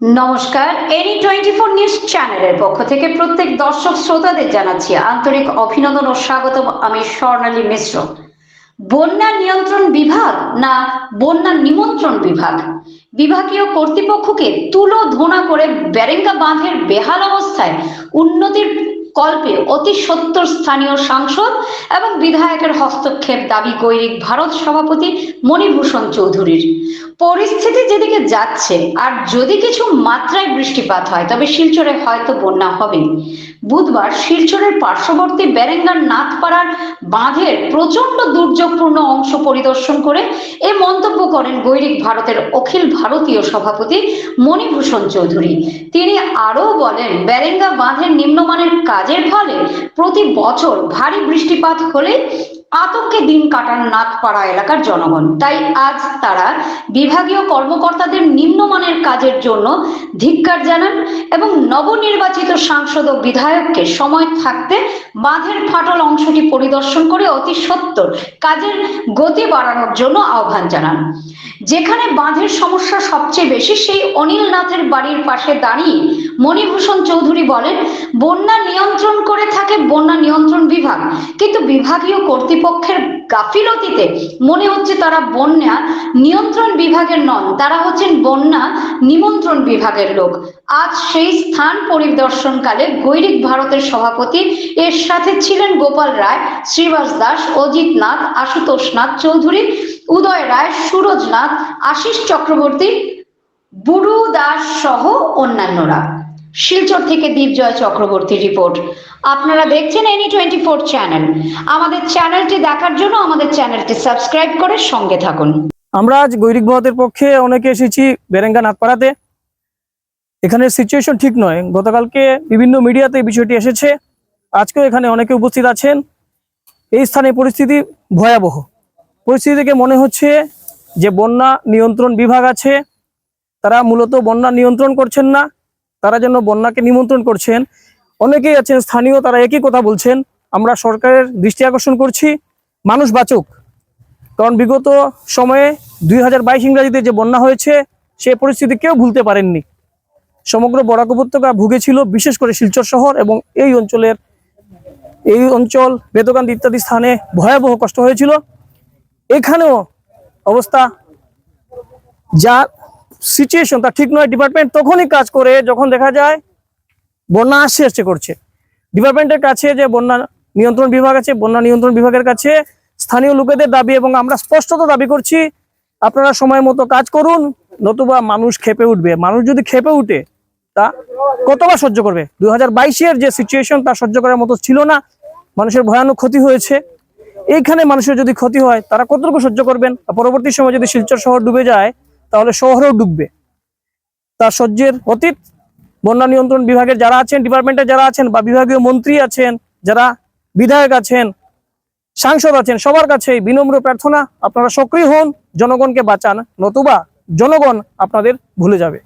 নমস্কার, any twenty four news চ্যানেলের পক্ষ থেকে প্রত্যেক দর্শক শ্রোতাদের জানাচ্ছি আন্তরিক অভিনন্দন ও স্বাগত আমি স্বর্ণালী মিশ্র। বন্যা নিয়ন্ত্রণ বিভাগ না বন্যা নিমন্ত্রণ বিভাগ? বিভাগীয় কর্তৃপক্ষকে তুলো ধোনা করে ব্যারেঙ্গা বাঁধের বেহাল অবস্থায় উন্নতির কল্পে অতি সত্তর স্থানীয় সাংসদ এবং বিধায়কের হস্তক্ষেপ দাবি গৈরিক ভারত সভাপতি মণিভূষণ চৌধুরীর। পরিস্থিতি যেদিকে যাচ্ছে আর যদি কিছু মাত্রায় বৃষ্টিপাত হয়, তবে শিলচরে হয়তো বন্যা হবে। বুধবার শিলচরের পার্শ্ববর্তী বেরেঙ্গার নাথপাড়ার বাঁধের প্রচণ্ড দুর্যোগপূর্ণ অংশ পরিদর্শন করে এ মন্তব্য করেন গৈরিক ভারতের অখিল ভারতীয় সভাপতি মণিভূষণ চৌধুরী। তিনি আরও বলেন বেরেঙ্গা বাঁধের নিম্নমানের কাজের ফলে প্রতি বছর ভারী বৃষ্টিপাত হলে আতঙ্কে দিন কাটান নাথপাড়া এলাকার জনগণ। তাই আজ তারা বিভাগীয় কর্মকর্তাদের নিম্নমানের কাজের জন্য ধিক্কার জানান এবং নবনির্বাচিত সাংসদ ও বিধায়ককে সময় থাকতে বাঁধের ফাটল অংশটি পরিদর্শন করে অতি সত্বর কাজের গতি বাড়ানোর জন্য আহ্বান জানান। যেখানে বাঁধের সমস্যা সবচেয়ে বেশি, সেই অনিল নাথের বাড়ির পাশে দাঁড়িয়ে মণিভূষণ চৌধুরী বলেন, বন্যা নিয়ন্ত্রণ করে থাকে বন্যা নিয়ন্ত্রণ বিভাগ। কিন্তু বিভাগীয় কর্তৃপক্ষের গাফিলতিতে মনে হচ্ছে তারা বন্যা নিয়ন্ত্রণ বিভাগের নন, তারা হচ্ছেন বন্যা নিমন্ত্রণ বিভাগের লোক। আজ সেই স্থান পরিদর্শনকালে গৈরিক ভারতের সভাপতি, এর সাথে ছিলেন গোপাল রায়, শ্রীবাস দাস, অজিত নাথ, আশুতোষ নাথ চৌধুরী উদয় রায় সুরজনাথ আশিস চক্রবর্তী বুড়ু দাস সহ অন্যান্যরা। শিলচর থেকে দীপজয় চক্রবর্তী রিপোর্ট। আপনারা দেখছেন এনি টোয়েন্টি ফোর চ্যানেল। আমাদের চ্যানেলটি দেখার জন্য আমাদের চ্যানেলটি সাবস্ক্রাইব করে সঙ্গে থাকুন। আমরা আজ গৈরিক ভারতের পক্ষে অনেকে এসেছি বেরেঙ্গা নাথপাড়াতে। এখানে সিচুয়েশন ঠিক নয়। গতকালকে বিভিন্ন মিডিয়াতে এই বিষয়টি এসেছে। আজকেও এখানে অনেকে উপস্থিত আছেন। এই স্থানে পরিস্থিতি ভয়াবহ। পরিস্থিতি থেকে মনে হচ্ছে যে বন্যা নিয়ন্ত্রণ বিভাগ আছে। তারা মূলত বন্যা নিয়ন্ত্রণ করছেন না, তারা যেন বন্যাকে নিমন্ত্রণ করছেন। অনেকেই আছেন স্থানীয়, তারা একই কথা বলছেন। আমরা সরকারের দৃষ্টি আকর্ষণ করছি, মানুষ বাঁচুক। কারণ বিগত সময়ে দুই হাজার বাইশ ইংরাজিতে যে বন্যা হয়েছে, সে পরিস্থিতি কেউ ভুলতে পারেননি। সমগ্র বরাক উপত্যকা ভুগেছিল, বিশেষ করে শিলচর শহর এবং এই অঞ্চলের এই অঞ্চল বেদকান্দ ইত্যাদি স্থানে ভয়াবহ কষ্ট হয়েছিল। এখানেও অবস্থা যা সিচুয়েশন তা ঠিক নয়। ডিপার্টমেন্ট তখনই কাজ করে যখন দেখা যায় বন্যা আসছে আসছে, করছে। ডিপার্টমেন্টের কাছে যে বন্যা নিয়ন্ত্রণ বিভাগ আছে, বন্যা নিয়ন্ত্রণ বিভাগের কাছে স্থানীয় লোকেদের দাবি এবং আমরা স্পষ্টত দাবি করছি, আপনারা সময় মতো কাজ করুন, নতুবা মানুষ খেপে উঠবে। মানুষ যদি খেপে উঠে, তা কতবার সহ্য করবে? দুই হাজার যে সিচুয়েশন তা সহ্য করার মতো ছিল না। মানুষের ভয়ানক ক্ষতি হয়েছে। এইখানে মানুষের যদি ক্ষতি হয়, তারা কতটুকু সহ্য করবেন? পরবর্তী সময় যদি শিলচর শহর ডুবে যায়, তাহলে শহরেও ডুববে। তার সহ্যের অতীত, বন্যা নিয়ন্ত্রণ বিভাগের যারা আছেন ডিপার্টমেন্টে যারা আছেন বা বিভাগীয় মন্ত্রী আছেন, যারা বিধায়ক আছেন, সাংসদ আছেন, সবার কাছে বিনম্র প্রার্থনা, আপনারা সক্রিয় হন, জনগণকে বাঁচান, নতুবা জনগণ আপনাদের ভুলে যাবে।